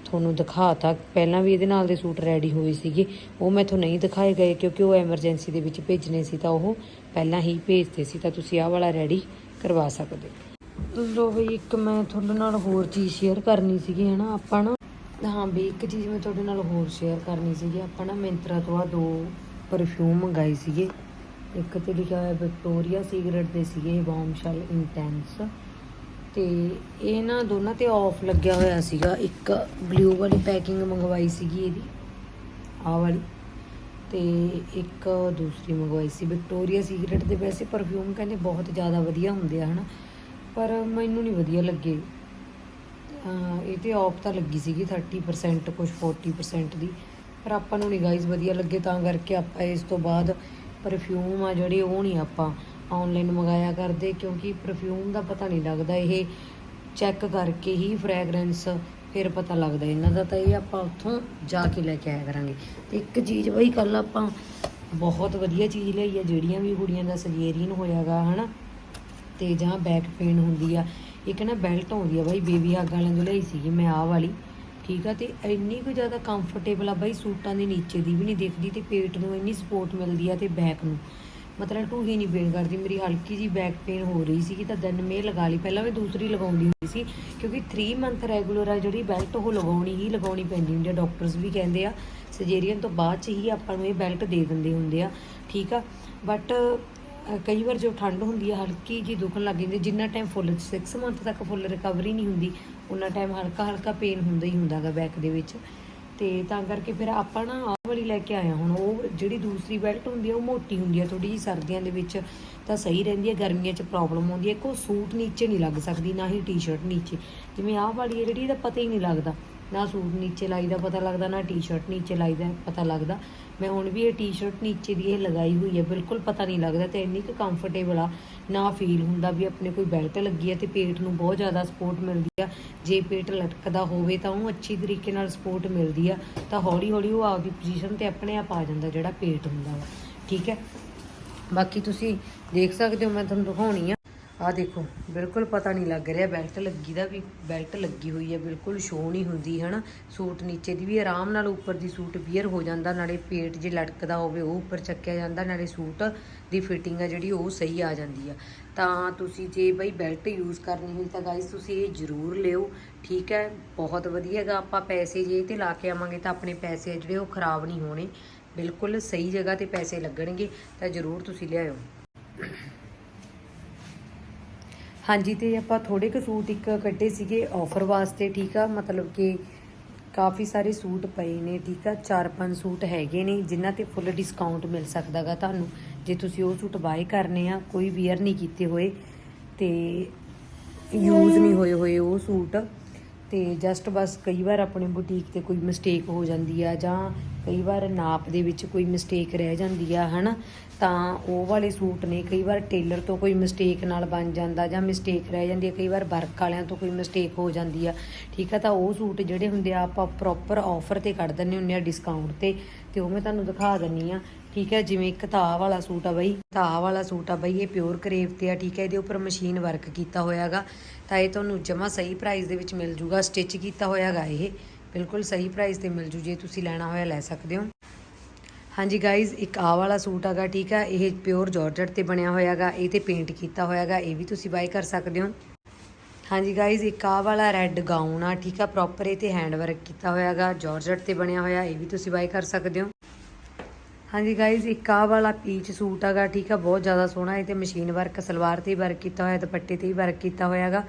ਤੁਹਾਨੂੰ ਦਿਖਾਤਾ ਪਹਿਲਾਂ ਵੀ ਇਹਦੇ ਨਾਲ ਦੇ ਸੂਟ ਰੈਡੀ ਹੋਏ ਸੀਗੇ। ਉਹ ਮੈਥੋਂ ਨਹੀਂ ਦਿਖਾਏ ਗਏ, ਕਿਉਂਕਿ ਉਹ ਐਮਰਜੈਂਸੀ ਦੇ ਵਿੱਚ ਭੇਜਣੇ ਸੀ, ਤਾਂ ਉਹ ਪਹਿਲਾਂ ਹੀ ਭੇਜਦੇ ਸੀ, ਤਾਂ ਤੁਸੀਂ ਆਹ ਵਾਲਾ ਰੈਡੀ ਕਰਵਾ ਸਕਦੇ ਹੋ। ਲੋ ਬਈ, ਇੱਕ ਮੈਂ ਤੁਹਾਡੇ ਨਾਲ ਹੋਰ ਚੀਜ਼ ਸ਼ੇਅਰ ਕਰਨੀ ਸੀਗੀ, ਹਨਾ? ਆਪਾਂ ਨਾ ਹਾਂ ਵੀ ਇੱਕ ਚੀਜ਼ ਮੈਂ ਤੁਹਾਡੇ ਨਾਲ ਹੋਰ ਸ਼ੇਅਰ ਕਰਨੀ ਸੀਗੀ। ਆਪਾਂ ਨਾ ਮਿੰਤਰਾ ਤੋਂ ਆ ਦੋ ਪਰਫਿਊਮ ਮੰਗਾਏ ਸੀਗੇ। ਇੱਕ ਤੇ ਲਿਖਿਆ ਹੋਇਆ ਵਿਕਟੋਰੀਆ ਸੀਗਰਟ ਦੇ ਸੀਗੇ ਬੌਮਸ਼ੈਲ ਇੰਟੈਂਸ ਤੇ ਇਹ ਨਾ ਦੋਨਾਂ ਤੇ ਆਫ ਲੱਗਿਆ ਹੋਇਆ ਸੀਗਾ। ਇੱਕ ਬਲੂ ਵਾਲੀ ਪੈਕਿੰਗ ਮੰਗਵਾਈ ਸੀਗੀ ਇਹਦੀ ਆ ਵਾਲੀ ਤੇ ਇੱਕ ਦੂਸਰੀ ਮੰਗਵਾਈ ਸੀ। ਵਿਕਟੋਰੀਆ ਸੀਗਰਟ ਦੇ ਵੈਸੇ ਪਰਫਿਊਮ ਕਹਿੰਦੇ ਬਹੁਤ ਜ਼ਿਆਦਾ ਵਧੀਆ ਹੁੰਦੇ ਆ, ਹਨਾ? ਪਰ ਮੈਨੂੰ ਨਹੀਂ ਵਧੀਆ ਲੱਗੇ। ਇਹ ਤੇ ਆਫ ਤਾਂ ਲੱਗੀ ਸੀਗੀ 30% ਕੁਝ 40% ਦੀ, ਪਰ ਆਪਾਂ ਨੂੰ ਨਹੀਂ ਗਾਈਜ਼ ਵਧੀਆ ਲੱਗੇ, ਤਾਂ ਕਰਕੇ ਆਪਾਂ ਇਸ ਤੋਂ ਬਾਅਦ ਪਰਫਿਊਮ ਆ ਜਿਹੜੇ ਉਹ ਨਹੀਂ ਆਪਾਂ ਆਨਲਾਈਨ ਮੰਗਾਇਆ ਕਰਦੇ ਕਿਉਂਕਿ ਪਰਫਿਊਮ ਦਾ ਪਤਾ ਨਹੀਂ ਲੱਗਦਾ, ਇਹ ਚੈੱਕ ਕਰਕੇ ਹੀ ਫ੍ਰੈਗਰੈਂਸ ਫਿਰ ਪਤਾ ਲੱਗਦਾ। ਇਹਨਾਂ ਦਾ ਤਾਂ ਇਹ ਆਪਾਂ ਉੱਥੋਂ ਜਾ ਕੇ ਲੈ ਕੇ ਆਇਆ ਕਰਾਂਗੇ। ਤੇ ਇੱਕ ਚੀਜ਼ ਬਈ ਕੱਲ ਆਪਾਂ ਬਹੁਤ ਵਧੀਆ ਚੀਜ਼ ਲਈ ਆ, ਜਿਹੜੀਆਂ ਵੀ ਕੁੜੀਆਂ ਦਾ ਸਜੇਰੀਨ ਹੋਇਆਗਾ ਹਨਾ? ਤੇ ਜਾਂ ਬੈਕ ਪੇਨ ਹੁੰਦੀ ਆ। ਇੱਕ ਨਾ ਬੈਲਟ ਆਉਂਦੀ ਆ ਬਾਈ ਬੇਬੀ ਹੱਗ ਵਾਲਿਆਂ ਤੋਂ ਲਈ ਸੀਗੀ, ਮੈਂ ਆਹ ਵਾਲੀ। ਠੀਕ ਆ ਤੇ ਇੰਨੀ ਕੁ ਜ਼ਿਆਦਾ ਕੰਫਰਟੇਬਲ ਆ ਬਾਈ, ਸੂਟਾਂ ਦੇ ਨੀਚੇ ਦੀ ਵੀ ਨਹੀਂ ਦਿਖਦੀ ਤੇ ਪੇਟ ਨੂੰ ਇੰਨੀ ਸਪੋਰਟ ਮਿਲਦੀ ਆ ਤੇ ਬੈਕ ਨੂੰ। ਮਤਲਬ ਢੂਹੀ ਨਹੀਂ ਪੇਨ ਕਰਦੀ, ਮੇਰੀ ਹਲਕੀ ਜੀ ਬੈਕ ਪੇਨ ਹੋ ਰਹੀ ਸੀਗੀ ਤਾਂ ਦਿਨ ਮੇ ਲਗਾ ਲਈ। ਪਹਿਲਾਂ ਮੈਂ ਦੂਸਰੀ ਲਗਾਉਂਦੀ ਹੁੰਦੀ ਸੀ ਕਿਉਂਕਿ 3 ਮੰਥ ਰੈਗੂਲਰ ਆ ਜਿਹੜੀ ਬੈਲਟ ਉਹ ਲਗਾਉਣੀ ਹੀ ਲਗਾਉਣੀ ਪੈਂਦੀ ਹੁੰਦੀ ਆ ਡਾਕਟਰਸ ਵੀ ਕਹਿੰਦੇ ਆ ਸਰਜਰੀਅਨ ਤੋਂ ਬਾਅਦ ਚ ਹੀ ਆਪਾਂ ਨੂੰ ਇਹ ਬੈਲਟ ਦੇ ਦਿੰਦੇ ਹੁੰਦੇ ਆ, ਠੀਕ ਆ? ਬਟ ਕਈ ਵਾਰ ਜੋ ਠੰਡ ਹੁੰਦੀ ਆ, ਹਲਕੀ ਜੀ ਦੁਖਣ ਲੱਗ ਜਾਂਦੀ ਜਿੰਨਾ ਟਾਈਮ ਫੁੱਲ 6 ਮੰਥ ਤੱਕ ਫੁੱਲ ਰਿਕਵਰੀ ਨਹੀਂ ਹੁੰਦੀ ਉਹਨਾਂ ਟਾਈਮ ਹਲਕਾ ਹਲਕਾ ਪੇਨ ਹੁੰਦਾ ਹੀ ਹੁੰਦਾਗਾ ਬੈਕ ਦੇ ਵਿੱਚ। ਤੇ ਤਾਂ ਕਰਕੇ ਫਿਰ ਆਪਾਂ ਨਾ ਆਹ ਵਾਲੀ ਲੈ ਕੇ ਆਇਆ ਹੁਣ ਉਹ ਜਿਹੜੀ ਦੂਸਰੀ ਬੈਲਟ ਹੁੰਦੀ ਆ, ਉਹ ਮੋਟੀ ਹੁੰਦੀ ਆ ਥੋੜੀ ਜੀ ਸਰਦੀਆਂ ਦੇ ਵਿੱਚ। ਤਾਂ ਸਹੀ ਰਹਿੰਦੀ ਹੈ ਗਰਮੀਆਂ 'ਚ ਪ੍ਰੋਬਲਮ ਆਉਂਦੀ ਹੈ ਕੋ ਸੂਟ ਨੀਚੇ ਨਹੀਂ ਲੱਗ ਸਕਦੀ, ਨਾ ਹੀ ਟੀ-ਸ਼ਰਟ ਨੀਚੇ। ਜਿਵੇਂ ਆਹ ਵਾਲੀ ਹੈ ਜਿਹੜੀ, ਇਹਦਾ ਪਤਾ ਹੀ ਨਹੀਂ ਲੱਗਦਾ। ਨਾ ਸੂਟ ਨੀਚੇ ਲਾਈਦਾ ਪਤਾ ਲੱਗਦਾ, ਨਾ ਟੀ-ਸ਼ਰਟ ਨੀਚੇ ਲਾਈਦਾ ਪਤਾ ਲੱਗਦਾ। ਮੈਂ ਹੁਣ ਵੀ ਇਹ ਟੀ-ਸ਼ਰਟ ਨੀਚੇ ਦੀ ਇਹ ਲਗਾਈ ਹੋਈ ਹੈ, ਬਿਲਕੁਲ ਪਤਾ ਨਹੀਂ ਲੱਗਦਾ ਤੇ ਇੰਨੀ ਕੁ ਕੰਫਰਟੇਬਲ ਆ, ਨਾ ਫੀਲ ਹੁੰਦਾ ਵੀ ਆਪਣੇ ਕੋਈ ਬੈਲਟ ਲੱਗੀ ਹੈ ਤੇ ਪੇਟ ਨੂੰ ਬਹੁਤ ਜ਼ਿਆਦਾ ਸਪੋਰਟ ਮਿਲਦੀ ਆ। ਜੇ ਪੇਟ ਲਟਕਦਾ ਹੋਵੇ ਤਾਂ ਉਹ ਅੱਛੀ ਤਰੀਕੇ ਨਾਲ ਸਪੋਰਟ ਮਿਲਦੀ ਆ, ਤਾਂ ਹੌਲੀ ਹੌਲੀ ਉਹ ਆਪਦੀ ਪੋਜੀਸ਼ਨ ਤੇ ਆਪਣੇ ਆਪ ਆ ਜਾਂਦਾ ਜਿਹੜਾ ਪੇਟ ਹੁੰਦਾ ਵਾ। ਠੀਕ ਹੈ? ਬਾਕੀ ਤੁਸੀਂ ਦੇਖ ਸਕਦੇ ਹੋ, ਮੈਂ ਤੁਹਾਨੂੰ ਦਿਖਾਉਣੀ ਆ। ਆ ਦੇਖੋ, ਬਿਲਕੁਲ ਪਤਾ ਨਹੀਂ ਲੱਗ ਰਿਹਾ, ਬੈਲਟ ਲੱਗੀ ਦਾ ਵੀ, ਬੈਲਟ ਲੱਗੀ ਹੋਈ ਹੈ, ਬਿਲਕੁਲ ਸ਼ੋ ਨਹੀਂ ਹੁੰਦੀ, ਹਨਾ? ਸੂਟ ਨੀਚੇ ਦੀ ਵੀ ਆਰਾਮ ਨਾਲ ਉੱਪਰ ਦੀ ਸੂਟ ਵੀਅਰ ਹੋ ਜਾਂਦਾ, ਨਾਲੇ ਪੇਟ ਜੇ ਲਟਕਦਾ ਹੋਵੇ, ਉਹ ਉੱਪਰ ਚੱਕਿਆ ਜਾਂਦਾ, ਨਾਲੇ ਸੂਟ ਦੀ ਫਿਟਿੰਗ ਆ ਜਿਹੜੀ, ਉਹ ਸਹੀ ਆ ਜਾਂਦੀ ਆ। ਤਾਂ ਤੁਸੀਂ ਜੇ ਬਈ ਬੈਲਟ ਯੂਜ਼ ਕਰਨੀ ਹੋਈ ਤਾਂ ਗਾਇਸ ਤੁਸੀਂ ਇਹ ਜ਼ਰੂਰ ਲਿਓ, ਠੀਕ ਹੈ? ਬਹੁਤ ਵਧੀਆ ਹੈਗਾ, ਆਪਾਂ ਪੈਸੇ ਜੇ ਇਹ ਤੇ ਲਾ ਕੇ ਆਵਾਂਗੇ ਤਾਂ ਆਪਣੇ ਪੈਸੇ ਆ ਜਿਹੜੇ ਉਹ ਖਰਾਬ ਨਹੀਂ ਹੋਣੇ, ਬਿਲਕੁਲ ਸਹੀ ਜਗ੍ਹਾ ਤੇ ਪੈਸੇ ਲੱਗਣਗੇ, ਤਾਂ ਜ਼ਰੂਰ ਤੁਸੀਂ ਲਿਆਇਓ। ਹਾਂਜੀ, ਤੇ ਆਪਾਂ ਥੋੜੇ ਕੁ ਸੂਟ ਇੱਕ ਕੱਢੇ ਸੀਗੇ ਆਫਰ ਵਾਸਤੇ, ਠੀਕ ਆ? ਮਤਲਬ ਕਿ ਕਾਫੀ ਸਾਰੇ ਸੂਟ ਪਏ ਨੇ, ਠੀਕ ਆ? ਚਾਰ ਪੰਜ ਸੂਟ ਹੈਗੇ ਨੇ, ਜਿਨ੍ਹਾਂ ਤੇ ਫੁੱਲ ਡਿਸਕਾਊਂਟ ਮਿਲ ਸਕਦਾਗਾ ਤੁਹਾਨੂੰ। ਜੇ ਤੁਸੀਂ ਉਹ ਸੂਟ ਬਾਏ ਕਰਨੇ ਆ, ਕੋਈ ਵੀਅਰ ਨਹੀਂ ਕੀਤੇ ਹੋਏ, ਤੇ ਯੂਜ਼ ਨਹੀਂ ਹੋਏ ਹੋਏ ਉਹ ਸੂਟ। ਤੇ ਜਸਟ ਬਸ ਕਈ ਵਾਰ ਆਪਣੇ ਬੁਟੀਕ ਤੇ ਕੋਈ ਮਿਸਟੇਕ ਹੋ ਜਾਂਦੀ ਆ ਜਾਂ ਕਈ ਵਾਰ ਨਾਪ ਦੇ ਵਿੱਚ ਕੋਈ ਮਿਸਟੇਕ ਰਹਿ ਜਾਂਦੀ ਆ, ਹਨਾ? ਤਾਂ ਉਹ ਵਾਲੇ ਸੂਟ ਨੇ, ਕਈ ਵਾਰ ਟੇਲਰ ਤੋਂ ਕੋਈ ਮਿਸਟੇਕ ਨਾਲ ਬਣ ਜਾਂਦਾ ਜਾਂ ਮਿਸਟੇਕ ਰਹਿ ਜਾਂਦੀ ਹੈ ਕਈ ਵਾਰ ਵਰਕ ਵਾਲਿਆਂ ਤੋਂ ਕੋਈ ਮਿਸਟੇਕ ਹੋ ਜਾਂਦੀ ਆ। ਠੀਕ ਆ, ਤਾਂ ਉਹ ਸੂਟ ਜਿਹੜੇ ਹੁੰਦੇ ਆ, ਆਪਾਂ ਪ੍ਰੋਪਰ ਆਫਰ ਤੇ ਕੱਢ ਦਿੰਨੇ ਹੁੰਨੇ ਆ ਡਿਸਕਾਊਂਟ ਤੇ ਤੇ ਉਹ ਮੈਂ ਤੁਹਾਨੂੰ ਦਿਖਾ ਦਿੰਨੀ ਆ। ਠੀਕ ਹੈ ਜਿਵੇਂ ਇੱਕ ਤਾਹ ਵਾਲਾ ਸੂਟ ਆ ਬਈ। ਤਾਹ ਵਾਲਾ ਸੂਟ ਆ ਬਈ, ਇਹ ਪਿਓਰ ਕਰੇਵ ਤੇ ਆ, ਠੀਕ ਹੈ ਇਹਦੇ ਉੱਪਰ ਮਸ਼ੀਨ ਵਰਕ ਕੀਤਾ ਹੋਇਆਗਾ ਤਾਂ ਇਹ ਤੁਹਾਨੂੰ ਜਮਾ ਸਹੀ ਪ੍ਰਾਈਸ ਦੇ ਵਿੱਚ ਮਿਲ ਜੂਗਾ ਸਟਿਚ ਕੀਤਾ ਹੋਇਆਗਾ ਇਹ। ਬਿਲਕੁਲ ਸਹੀ ਪ੍ਰਾਈਸ ਤੇ ਮਿਲ ਜੂ, ਜੇ ਤੁਸੀਂ ਲੈਣਾ ਹੋਇਆ ਲੈ ਸਕਦੇ ਹੋ। ਹਾਂਜੀ ਗਾਇਜ਼ ਇੱਕ ਆ ਵਾਲਾ ਸੂਟ ਹੈਗਾ, ਠੀਕ ਆ? ਇਹ ਪਿਓਰ ਜਾਰਜਟ ਤੇ ਬਣਿਆ ਹੋਇਆਗਾ ਇਹ ਤੇ ਪੇਂਟ ਕੀਤਾ ਹੋਇਆਗਾ ਇਹ ਵੀ ਤੁਸੀਂ ਬਾਈ ਕਰ ਸਕਦੇ ਹੋ। ਹਾਂਜੀ ਗਾਇਜ਼ ਇੱਕ ਆਹ ਵਾਲਾ ਰੈੱਡ ਗਾਊਨ ਆ, ਠੀਕ ਆ? ਪ੍ਰੋਪਰ ਇਹ ਤੇ ਹੈਂਡ ਵਰਕ ਕੀਤਾ ਹੋਇਆਗਾ ਜਾਰਜਟ ਤੇ ਬਣਿਆ ਹੋਇਆ, ਇਹ ਵੀ ਤੁਸੀਂ ਬਾਈ ਕਰ ਸਕਦੇ ਹੋ। ਹਾਂਜੀ ਗਾਇਜ਼ ਇੱਕ ਆਹ ਵਾਲਾ ਪੀਚ ਸੂਟ ਹੈਗਾ, ਠੀਕ ਆ? ਬਹੁਤ ਜ਼ਿਆਦਾ ਸੋਹਣਾ, ਇਹ ਤੇ ਮਸ਼ੀਨ ਵਰਕ ਸਲਵਾਰ ਤੇ ਵਰਕ ਕੀਤਾ ਹੋਇਆ, ਦੁਪੱਟੇ ਤੇ ਵੀ ਵਰਕ ਕੀਤਾ ਹੋਇਆਗਾ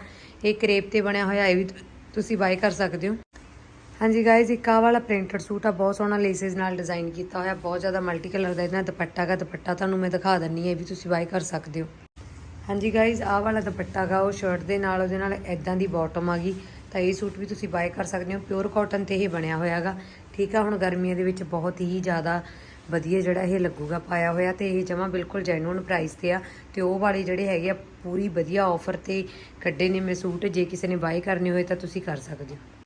ਇਹ ਕਰੇਪ ਤੇ ਬਣਿਆ ਹੋਇਆ, ਇਹ ਵੀ ਤੁਸੀਂ ਬਾਈ ਕਰ ਸਕਦੇ ਹੋ। ਹਾਂਜੀ ਗਾਇਜ਼ ਇੱਕ ਆਹ ਵਾਲਾ ਪ੍ਰਿੰਟਡ ਸੂਟ ਆ, ਬਹੁਤ ਸੋਹਣਾ ਲੇਸਿਸ ਨਾਲ ਡਿਜ਼ਾਈਨ ਕੀਤਾ ਹੋਇਆ, ਬਹੁਤ ਜ਼ਿਆਦਾ ਮਲਟੀ ਕਲਰ ਦਾ ਇਹਨਾਂ ਦੁਪੱਟਾ ਦਾ ਦੁਪੱਟਾ ਤੁਹਾਨੂੰ ਮੈਂ ਦਿਖਾ ਦਿੰਨੀ ਹੈ ਇਹ ਵੀ ਤੁਸੀਂ ਬਾਈ ਕਰ ਸਕਦੇ ਹੋ। ਹਾਂਜੀ ਗਾਇਜ਼ ਆਹ ਵਾਲਾ ਦੁਪੱਟਾ ਗਾ, ਉਹ ਸ਼ਰਟ ਦੇ ਨਾਲ, ਉਹਦੇ ਨਾਲ ਐਦਾਂ ਦੀ ਬਾਟਮ ਆ ਗਈ, ਤਾਂ ਇਹ ਸੂਟ ਵੀ ਤੁਸੀਂ ਬਾਏ ਕਰ ਸਕਦੇ ਹੋ ਪਿਓਰ ਕਾਟਨ ਤੇ ਇਹ ਬਣਿਆ ਹੋਇਆਗਾ ਠੀਕ ਆ, ਹੁਣ ਗਰਮੀਆਂ ਦੇ ਵਿੱਚ ਬਹੁਤ ਹੀ ਜ਼ਿਆਦਾ ਵਧੀਆ ਜਿਹੜਾ ਇਹ ਲੱਗੂਗਾ, ਪਾਇਆ ਹੋਇਆ ਤੇ ਇਹ ਜਮਾ ਬਿਲਕੁਲ ਜੈਨੂਨ ਪ੍ਰਾਈਸ ਤੇ ਆ, ਤੇ ਉਹ ਵਾਲੇ ਜਿਹੜੇ ਹੈਗੇ ਆ, ਪੂਰੀ ਵਧੀਆ ਆਫਰ ਤੇ ਕੱਢੇ ਨੇ ਮੈਂ ਸੂਟ ਜੇ ਕਿਸੇ ਨੇ ਬਾਏ ਕਰਨੇ ਹੋਏ ਤਾਂ ਤੁਸੀਂ ਕਰ ਸਕਦੇ ਹੋ।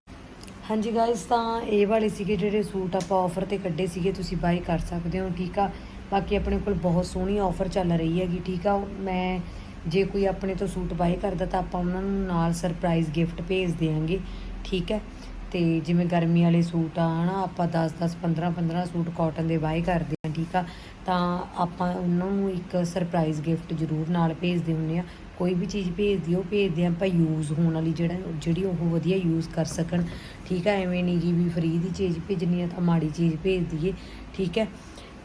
ਹਾਂਜੀ ਗਾਇਸ ਤਾਂ ਇਹ ਵਾਲੇ ਸੀਗੇ ਜਿਹੜੇ ਸੂਟ ਆਪਾਂ ਆਫਰ ਤੇ ਕੱਢੇ ਸੀਗੇ ਤੁਸੀਂ ਬਾਈ ਕਰ ਸਕਦੇ ਹੋ ਠੀਕ ਆ? ਬਾਕੀ ਆਪਣੇ ਕੋਲ ਬਹੁਤ ਸੋਹਣੀ ਆਫਰ ਚੱਲ ਰਹੀ ਹੈਗੀ ਠੀਕ ਆ? ਮੈਂ ਜੇ ਕੋਈ ਆਪਣੇ ਤੋਂ ਸੂਟ ਬਾਈ ਕਰਦਾ ਤਾਂ ਆਪਾਂ ਉਹਨਾਂ ਨੂੰ ਨਾਲ ਸਰਪ੍ਰਾਈਜ਼ ਗਿਫਟ ਭੇਜ ਦੇਵਾਂਗੇ ਠੀਕ ਹੈ? ਤੇ ਜਿਵੇਂ ਗਰਮੀ ਵਾਲੇ ਸੂਟ ਆ ਹਨਾ ਆਪਾਂ 10 10 15 15 ਸੂਟ ਕਾਟਨ ਦੇ ਬਾਈ ਕਰਦੇ ਆ ਠੀਕ ਆ? ਤਾਂ ਆਪਾਂ ਉਹਨਾਂ ਨੂੰ ਇੱਕ ਸਰਪ੍ਰਾਈਜ਼ ਗਿਫਟ ਜ਼ਰੂਰ ਨਾਲ ਭੇਜਦੇ ਹੁੰਦੇ ਆ ਕੋਈ ਵੀ ਚੀਜ਼ ਭੇਜਦੀ ਆ, ਉਹ ਭੇਜਦੇ ਆ ਆਪਾਂ ਯੂਜ਼ ਹੋਣ ਵਾਲੀ ਜਿਹੜਾ ਜਿਹੜੀ ਉਹ ਵਧੀਆ ਯੂਜ਼ ਕਰ ਸਕਣ। ਠੀਕ ਹੈ ਐਵੇਂ ਨਹੀਂ ਜੀ ਵੀ ਫ੍ਰੀ ਦੀ ਚੀਜ਼ ਭੇਜਣੀ ਹੈ ਤਾਂ ਮਾੜੀ ਚੀਜ਼ ਭੇਜ ਦਈਏ, ਠੀਕ ਹੈ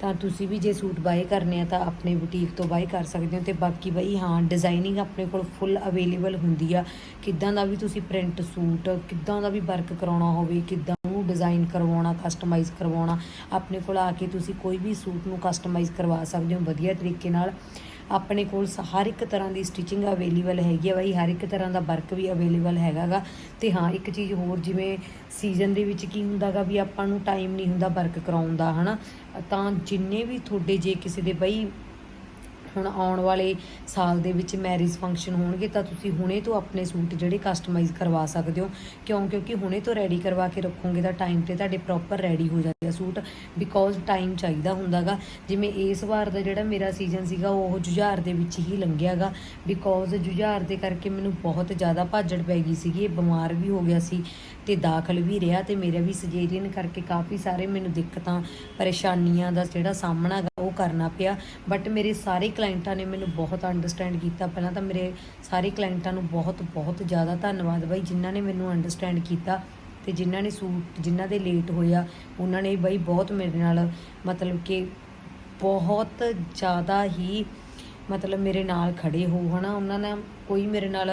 ਤਾਂ ਤੁਸੀਂ ਵੀ ਜੇ ਸੂਟ ਬਾਏ ਕਰਨੇ ਆ ਤਾਂ ਆਪਣੇ ਬੁਟੀਕ ਤੋਂ ਬਾਏ ਕਰ ਸਕਦੇ ਹੋ ਤੇ ਬਾਕੀ ਬਈ ਹਾਂ ਡਿਜ਼ਾਈਨਿੰਗ ਆਪਣੇ ਕੋਲ ਫੁੱਲ ਅਵੇਲੇਬਲ ਹੁੰਦੀ ਆ। ਕਿੱਦਾਂ ਦਾ ਵੀ ਤੁਸੀਂ ਪ੍ਰਿੰਟ ਸੂਟ, ਕਿੱਦਾਂ ਦਾ ਵੀ ਵਰਕ ਕਰਾਉਣਾ ਹੋਵੇ, ਕਿੱਦਾਂ ਨੂੰ ਡਿਜ਼ਾਈਨ ਕਰਵਾਉਣਾ ਕਸਟਮਾਈਜ਼ ਕਰਵਾਉਣਾ, ਆਪਣੇ ਕੋਲ ਆ ਕੇ ਤੁਸੀਂ ਕੋਈ ਵੀ ਸੂਟ ਨੂੰ ਕਸਟਮਾਈਜ਼ ਕਰਵਾ ਸਕਦੇ ਹੋ ਵਧੀਆ ਤਰੀਕੇ ਨਾਲ। ਆਪਣੇ ਕੋਲ ਸ- ਹਰ ਇੱਕ ਤਰ੍ਹਾਂ ਦੀ ਸਟਿਚਿੰਗ ਅਵੇਲੇਬਲ ਹੈਗੀ ਆ ਬਾਈ, ਹਰ ਇੱਕ ਤਰ੍ਹਾਂ ਦਾ ਵਰਕ ਵੀ ਅਵੇਲੇਬਲ ਹੈਗਾਗਾ। ਤੇ ਹਾਂ, ਇੱਕ ਚੀਜ਼ ਹੋਰ ਜਿਵੇਂ ਸੀਜ਼ਨ ਦੇ ਵਿੱਚ ਕੀ ਹੁੰਦਾਗਾ ਵੀ ਆਪਾਂ ਨੂੰ ਟਾਈਮ ਨਹੀਂ ਹੁੰਦਾ ਵਰਕ ਕਰਾਉਣ ਦਾ, ਹਨਾ? ਤਾਂ ਜਿੰਨੇ ਵੀ ਤੁਹਾਡੇ ਜੇ ਕਿਸੇ ਦੇ ਬਈ ਹੁਣ ਆਉਣ ਵਾਲੇ ਸਾਲ ਦੇ ਵਿੱਚ ਮੈਰਿਜ ਫੰਕਸ਼ਨ ਹੋਣਗੇ, ਤਾਂ ਤੁਸੀਂ ਹੁਣੇ ਤੋਂ ਆਪਣੇ ਸੂਟ ਜਿਹੜੇ ਕਸਟਮਾਈਜ਼ ਕਰਵਾ ਸਕਦੇ ਹੋ। ਕਿਉਂ? ਕਿਉਂਕਿ ਹੁਣੇ ਤੋਂ ਰੈਡੀ ਕਰਵਾ ਕੇ ਰੱਖੋਗੇ ਤਾਂ ਟਾਈਮ ਤੇ ਤੁਹਾਡੇ ਪ੍ਰੋਪਰ ਰੈਡੀ ਹੋ ਜਾਂਦੇ ਆ ਸੂਟ। ਬਿਕੋਜ਼ ਟਾਈਮ ਚਾਹੀਦਾ ਹੁੰਦਾਗਾ। ਜਿਵੇਂ ਇਸ ਵਾਰ ਦਾ ਜਿਹੜਾ ਮੇਰਾ ਸੀਜ਼ਨ ਸੀਗਾ, ਉਹ ਜੁਝਾਰ ਦੇ ਵਿੱਚ ਹੀ ਲੰਘਿਆਗਾ। ਬਿਕੋਜ਼ ਜੁਝਾਰ ਦੇ ਕਰਕੇ ਮੈਨੂੰ ਬਹੁਤ ਜ਼ਿਆਦਾ ਭਾਜੜ ਪੈ ਗਈ ਸੀਗੀ, ਇਹ ਬਿਮਾਰ ਵੀ ਹੋ ਗਿਆ ਸੀ। ਤੇ ਦਾਖਲ ਵੀ ਰਿਹਾ ਤੇ ਮੇਰਾ ਵੀ ਸਜੇਰੀਅਨ ਕਰਕੇ ਕਾਫੀ ਸਾਰੇ ਮੈਨੂੰ ਦਿੱਕਤਾਂ, ਪਰੇਸ਼ਾਨੀਆਂ ਦਾ ਜਿਹੜਾ ਸਾਹਮਣਾ ਉਹ ਕਰਨਾ ਪਿਆ। ਬਟ ਮੇਰੇ ਸਾਰੇ ਕਲਾਇੰਟਾਂ ਨੇ ਮੈਨੂੰ ਬਹੁਤ ਅੰਡਰਸਟੈਂਡ ਕੀਤਾ। ਪਹਿਲਾਂ ਤਾਂ ਮੇਰੇ ਸਾਰੇ ਕਲਾਇੰਟਾਂ ਨੂੰ ਬਹੁਤ ਬਹੁਤ ਜ਼ਿਆਦਾ ਧੰਨਵਾਦ ਬਾਈ, ਜਿਨ੍ਹਾਂ ਨੇ ਮੈਨੂੰ ਅੰਡਰਸਟੈਂਡ ਕੀਤਾ ਤੇ ਜਿਨ੍ਹਾਂ ਨੇ ਸੂਟ, ਜਿਨ੍ਹਾਂ ਦੇ ਲੇਟ ਹੋਇਆ, ਉਹਨਾਂ ਨੇ ਬਾਈ ਬਹੁਤ ਮੇਰੇ ਨਾਲ ਮਤਲਬ ਕਿ ਬਹੁਤ ਜ਼ਿਆਦਾ ਹੀ ਮਤਲਬ ਮੇਰੇ ਨਾਲ ਖੜੇ ਹੋ, ਹਨਾ? ਉਹਨਾਂ ਨੇ ਕੋਈ ਮੇਰੇ ਨਾਲ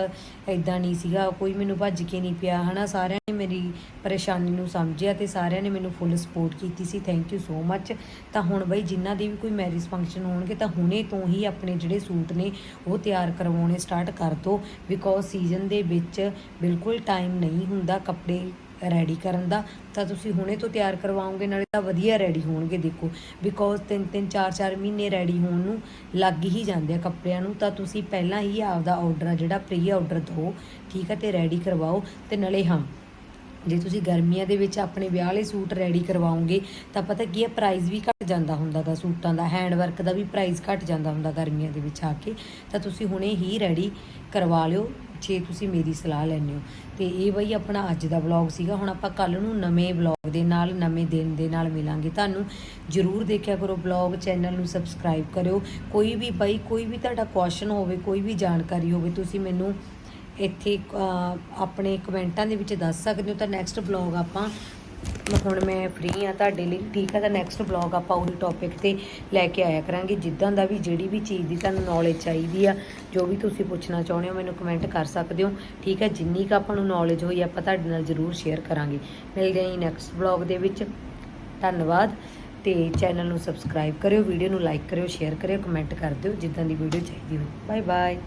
ਐਦਾਂ ਨਹੀਂ ਸੀਗਾ, ਕੋਈ ਮੈਨੂੰ ਭੱਜ ਕੇ ਨਹੀਂ ਪਿਆ, ਹਨਾ? ਸਾਰਿਆਂ ਮੇਰੀ ਪਰੇਸ਼ਾਨੀ ਨੂੰ ਸਮਝਿਆ ਤੇ ਸਾਰਿਆਂ ਨੇ ਮੈਨੂੰ ਫੁੱਲ ਸਪੋਰਟ ਕੀਤੀ ਸੀ ਥੈਂਕ ਯੂ ਸੋ ਮੱਚ ਤਾਂ ਹੁਣ ਬਈ ਜਿਨ੍ਹਾਂ ਦੇ ਵੀ ਕੋਈ ਮੈਰਿਜ ਫੰਕਸ਼ਨ ਹੋਣਗੇ, ਤਾਂ ਹੁਣੇ ਤੋਂ ਹੀ ਆਪਣੇ ਜਿਹੜੇ ਸੂਟ ਨੇ, ਉਹ ਤਿਆਰ ਕਰਵਾਉਣੇ ਸਟਾਰਟ ਕਰ ਦਿਓ ਬਿਕੋਜ਼ ਸੀਜ਼ਨ ਦੇ ਵਿੱਚ ਬਿਲਕੁਲ ਟਾਈਮ ਨਹੀਂ ਹੁੰਦਾ ਕੱਪੜੇ ਰੈਡੀ ਕਰਨ ਦਾ, ਤਾਂ ਤੁਸੀਂ ਹੁਣੇ ਤੋਂ ਤਿਆਰ ਕਰਵਾਓਗੇ, ਨਾਲੇ ਤਾਂ ਵਧੀਆ ਰੈਡੀ ਹੋਣਗੇ, ਦੇਖੋ। ਬਿਕੋਜ਼ ਤਿੰਨ ਤਿੰਨ, ਚਾਰ ਚਾਰ ਮਹੀਨੇ ਰੈਡੀ ਹੋਣ ਨੂੰ ਲੱਗ ਹੀ ਜਾਂਦੇ ਆ ਕੱਪੜਿਆਂ ਨੂੰ, ਤਾਂ ਤੁਸੀਂ ਪਹਿਲਾਂ ਹੀ ਆਪਦਾ ਆਰਡਰ ਆ ਜਿਹੜਾ ਪ੍ਰੀ ਆਰਡਰ ਦਿਓ ਠੀਕ ਹੈ ਤੇ ਰੈਡੀ ਕਰਵਾਓ। ਤੇ ਨਾਲੇ ਹਾਂ ਜੇ ਤੁਸੀਂ ਗਰਮੀਆਂ ਦੇ ਵਿੱਚ ਆਪਣੇ ਵਿਆਹ ਵਾਲੇ ਸੂਟ ਰੈਡੀ ਕਰਵਾਓਗੇ, ਤਾਂ ਪਤਾ ਕੀ ਹੈ ਪ੍ਰਾਈਸ ਵੀ ਘਟ ਜਾਂਦਾ ਹੁੰਦਾਗਾ ਸੂਟਾਂ ਦਾ ਹੈਂਡ ਵਰਕ ਦਾ ਵੀ ਪ੍ਰਾਈਸ ਘਟ ਜਾਂਦਾ ਹੁੰਦਾ ਗਰਮੀਆਂ ਦੇ ਵਿੱਚ ਆ ਕੇ, ਤਾਂ ਤੁਸੀਂ ਹੁਣੇ ਹੀ ਰੈਡੀ ਕਰਵਾ ਲਿਓ, ਜੇ ਤੁਸੀਂ ਮੇਰੀ ਸਲਾਹ ਲੈਂਦੇ ਹੋ। ਤੇ ਇਹ ਬਈ ਆਪਣਾ ਅੱਜ ਦਾ ਵਲੌਗ ਸੀਗਾ, ਹੁਣ ਆਪਾਂ ਕੱਲ ਨੂੰ ਨਵੇਂ ਵਲੌਗ ਦੇ ਨਾਲ, ਨਵੇਂ ਦਿਨ ਦੇ ਨਾਲ ਮਿਲਾਂਗੇ। ਤੁਹਾਨੂੰ ਜਰੂਰ ਦੇਖਿਆ ਕਰੋ ਵਲੌਗ ਚੈਨਲ ਨੂੰ ਸਬਸਕ੍ਰਾਈਬ ਕਰਿਓ। ਕੋਈ ਵੀ ਬਈ, ਕੋਈ ਵੀ ਤੁਹਾਡਾ ਕੁਐਸਚਨ ਹੋਵੇ, ਕੋਈ ਵੀ ਜਾਣਕਾਰੀ ਹੋਵੇ, ਤੁਸੀਂ ਮੈਨੂੰ ਇੱਥੇ ਆਪਣੇ ਕਮੈਂਟਾਂ ਦੇ ਵਿੱਚ ਦੱਸ ਸਕਦੇ ਹੋ ਤਾਂ ਨੈਕਸਟ ਵਲੌਗ ਆਪਾਂ ਹੁਣ ਮੈਂ ਫ੍ਰੀ ਆ ਤੁਹਾਡੇ ਲਈ, ਠੀਕ ਆ ਤਾਂ ਨੈਕਸਟ ਵਲੌਗ ਆਪਾਂ ਉਹੀ ਟੌਪਿਕ ਤੇ ਲੈ ਕੇ ਆਇਆ ਕਰਾਂਗੇ, ਜਿੱਦਾਂ ਦਾ ਵੀ ਜਿਹੜੀ ਵੀ ਚੀਜ਼ ਦੀ ਤੁਹਾਨੂੰ ਨੌਲੇਜ ਚਾਹੀਦੀ ਆ, ਜੋ ਵੀ ਤੁਸੀਂ ਪੁੱਛਣਾ ਚਾਹੁੰਦੇ ਹੋ ਮੈਨੂੰ ਕਮੈਂਟ ਕਰ ਸਕਦੇ ਹੋ, ਠੀਕ ਹੈ ਜਿੰਨੀ ਕੁ ਆਪਾਂ ਨੂੰ ਨੌਲੇਜ ਹੋਈ ਆਪਾਂ ਤੁਹਾਡੇ ਨਾਲ ਜ਼ਰੂਰ ਸ਼ੇਅਰ ਕਰਾਂਗੇ। ਮਿਲਦੇ ਹਾਂ ਨੈਕਸਟ ਵਲੌਗ ਦੇ ਵਿੱਚ, ਧੰਨਵਾਦ, ਤੇ ਚੈਨਲ ਨੂੰ ਸਬਸਕ੍ਰਾਈਬ ਕਰਿਓ ਵੀਡੀਓ ਨੂੰ ਲਾਈਕ ਕਰਿਓ ਸ਼ੇਅਰ ਕਰਿਓ ਕਮੈਂਟ ਕਰ ਦਿਓ, ਜਿੱਦਾਂ ਦੀ ਵੀਡੀਓ ਚਾਹੀਦੀ ਹੋਵੇ ਬਾਏ ਬਾਏ